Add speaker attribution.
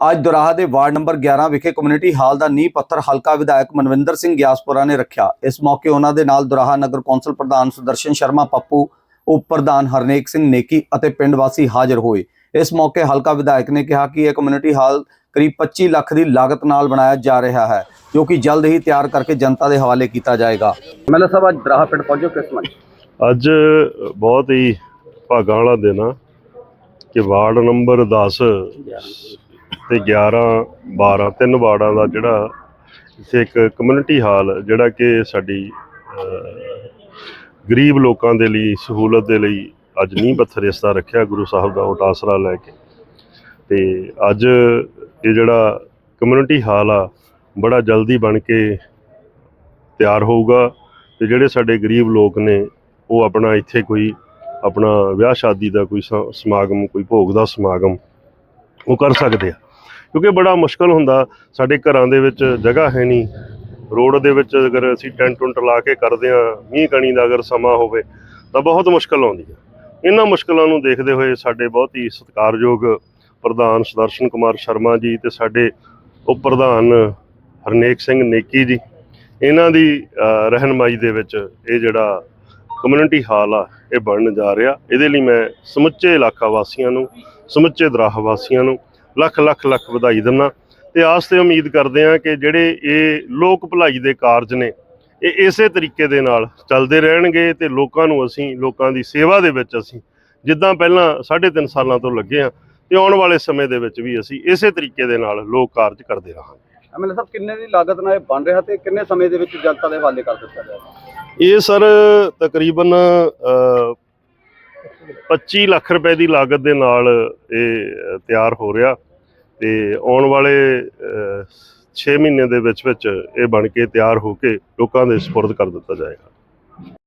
Speaker 1: ਅੱਜ ਦੁਰਾਹਾ ਦੇ ward number 11 ਵਿਖੇ ਕਮਿਊਨਿਟੀ ਹਾਲ ਦਾ ਨੀਂਹ ਪੱਥਰ ਹਲਕਾ ਵਿਧਾਇਕ ਮਨਵਿੰਦਰ ਸਿੰਘ ਗਿਆਸਪੁਰਾ ਨੇ ਰੱਖਿਆ। ਇਸ ਮੌਕੇ ਉਹਨਾਂ ਦੇ ਨਾਲ ਦੁਰਾਹਾ ਨਗਰ ਕੌਂਸਲ ਪ੍ਰਧਾਨ ਸੁਦਰਸ਼ਨ ਸ਼ਰਮਾ ਪੱਪੂ ਉਪ ਪ੍ਰਧਾਨ ਹਰਨੇਕ ਸਿੰਘ ਨੇਕੀ ਅਤੇ ਪਿੰਡ ਵਾਸੀ ਹਾਜ਼ਰ ਹੋਏ। ਇਸ ਮੌਕੇ ਹਲਕਾ ਵਿਧਾਇਕ ਨੇ ਕਿਹਾ ਕਿ ਇਹ ਕਮਿਊਨਿਟੀ ਹਾਲ ਕਰੀਬ 25 ਲੱਖ ਦੀ ਲਾਗਤ ਨਾਲ ਬਣਾਇਆ ਜਾ ਰਿਹਾ ਹੈ ਜੋ ਕਿ ਜਲਦ ਹੀ ਤਿਆਰ ਕਰਕੇ ਜਨਤਾ ਦੇ ਹਵਾਲੇ ਕੀਤਾ ਜਾਏਗਾ।
Speaker 2: ਐਮਐਲਏ ਸਾਹਿਬ ਅੱਜ ਦਰਾਹਾ ਪਿੰਡ ਪਹੁੰਚੋ ਕਿਸ ਮੰਚ?
Speaker 3: ਅੱਜ ਬਹੁਤ ਹੀ ਭਾਗਾਂ ਵਾਲਾ ਦਿਨ ਆ ਕਿ ਵਾਰਡ ਨੰਬਰ 10 ਤੇ 11 12 ਤਿੰਨ ਵਾਰਡਾਂ ਦਾ ਜਿਹੜਾ ਇੱਥੇ ਇੱਕ ਕਮਿਊਨਿਟੀ ਹਾਲ, ਜਿਹੜਾ ਕਿ ਸਾਡੀ ਗਰੀਬ ਲੋਕਾਂ ਦੇ ਲਈ, ਸਹੂਲਤ ਦੇ ਲਈ ਅੱਜ ਨੀਂਹ ਪੱਥਰ ਇਸ ਦਾ ਰੱਖਿਆ ਗੁਰੂ ਸਾਹਿਬ ਦਾ ਓਟ ਆਸਰਾ ਲੈ ਕੇ। ਤੇ ਅੱਜ ਇਹ ਜਿਹੜਾ ਕਮਿਊਨਿਟੀ ਹਾਲ ਆ, ਬੜਾ ਜਲਦੀ ਬਣ ਕੇ ਤਿਆਰ ਹੋਊਗਾ ਤੇ ਜਿਹੜੇ ਸਾਡੇ ਗਰੀਬ ਲੋਕ ਨੇ, ਉਹ ਆਪਣਾ ਇੱਥੇ ਕੋਈ ਆਪਣਾ ਵਿਆਹ ਸ਼ਾਦੀ ਦਾ ਕੋਈ ਸਮਾਗਮ ਕੋਈ ਭੋਗ ਦਾ ਸਮਾਗਮ ਉਹ ਕਰ ਸਕਦੇ ਆ। ਕਿਉਂਕਿ ਬੜਾ ਮੁਸ਼ਕਲ ਹੁੰਦਾ ਸਾਡੇ ਘਰਾਂ ਦੇ ਵਿੱਚ ਜਗ੍ਹਾ ਹੈ ਨਹੀਂ। ਰੋਡ ਦੇ ਵਿੱਚ ਅਗਰ ਅਸੀਂ ਟੈਂਟ ਟੁੰਟ ਲਾ ਕੇ ਕਰਦੇ ਆ ਮੀਂਹ ਕਣੀ ਦਾ ਅਗਰ ਸਮਾਂ ਹੋਵੇ ਤਾਂ ਬਹੁਤ ਮੁਸ਼ਕਲ ਆਉਂਦੀ ਹੈ। ਇਹਨਾਂ ਮੁਸ਼ਕਲਾਂ ਨੂੰ ਦੇਖਦੇ ਹੋਏ ਸਾਡੇ ਬਹੁਤ ਹੀ ਸਤਿਕਾਰਯੋਗ ਪ੍ਰਧਾਨ ਸੁਦਰਸ਼ਨ ਕੁਮਾਰ ਸ਼ਰਮਾ ਜੀ ਤੇ ਸਾਡੇ ਉਪ ਪ੍ਰਧਾਨ ਹਰਨੇਕ ਸਿੰਘ ਨੇਕੀ ਜੀ ਇਹਨਾਂ ਦੀ ਅ, ਰਹਿਨਮਾਈ ਦੇ ਵਿੱਚ ਇਹ ਜਿਹੜਾ ਕਮਿਊਨਿਟੀ ਹਾਲ ਆ ਇਹ ਬਣਨ ਜਾ ਰਿਹਾ। ਇਹਦੇ ਲਈ ਮੈਂ ਸਮੁੱਚੇ ਇਲਾਕਾ ਵਾਸੀਆਂ ਨੂੰ ਸਮੁੱਚੇ ਦਰਾਹ ਵਾਸੀਆਂ ਨੂੰ ਲੱਖ ਲੱਖ ਲੱਖ ਵਧਾਈ ਦਿੰਦਾ। ਤੇ ਆਸ ਤੇ ਉਮੀਦ ਕਰਦੇ ਹਾਂ ਕਿ ਜਿਹੜੇ ਇਹ ਲੋਕ ਭਲਾਈ ਦੇ ਕਾਰਜ ਨੇ ਇਹ ਇਸੇ ਤਰੀਕੇ ਦੇ ਨਾਲ ਚੱਲਦੇ ਰਹਿਣਗੇ ਤੇ ਲੋਕਾਂ ਨੂੰ ਅਸੀਂ ਲੋਕਾਂ ਦੀ ਸੇਵਾ ਦੇ ਵਿੱਚ ਅਸੀਂ ਜਿੱਦਾਂ ਪਹਿਲਾਂ 3.5 ਸਾਲਾਂ ਤੋਂ ਲੱਗੇ ਆ ਤੇ ਆਉਣ ਵਾਲੇ ਸਮੇਂ ਦੇ ਵਿੱਚ ਵੀ ਅਸੀਂ ਇਸੇ ਤਰੀਕੇ ਦੇ ਨਾਲ ਲੋਕ ਕਾਰਜ ਕਰਦੇ ਰਹਾਂਗੇ।
Speaker 2: ਐਮਐਲਏ ਸਾਹਿਬ ਕਿੰਨੇ ਦੀ ਲਾਗਤ ਨਾਲ ਇਹ ਬਣ ਰਿਹਾ ਤੇ ਕਿੰਨੇ ਸਮੇਂ ਦੇ ਵਿੱਚ ਜਨਤਾ ਦੇ ਹਵਾਲੇ ਕਰ ਦਿੱਤਾ ਜਾਏਗਾ
Speaker 3: ਇਹ ਸਰ ਤਕਰੀਬਨ ਅ, 25 ਲੱਖ ਰੁਪਏ ਦੀ ਲਾਗਤ ਦੇ ਨਾਲ ਇਹ ਤਿਆਰ ਹੋ ਰਿਹਾ। ਤੇ ਆਉਣ ਵਾਲੇ 6 ਮਹੀਨੇ ਦੇ ਵਿੱਚ ਵਿੱਚ ਇਹ ਬਣ ਕੇ ਤਿਆਰ ਹੋ ਕੇ ਲੋਕਾਂ ਦੇ ਸਪੁਰਦ ਕਰ ਦਿੱਤਾ ਜਾਏਗਾ।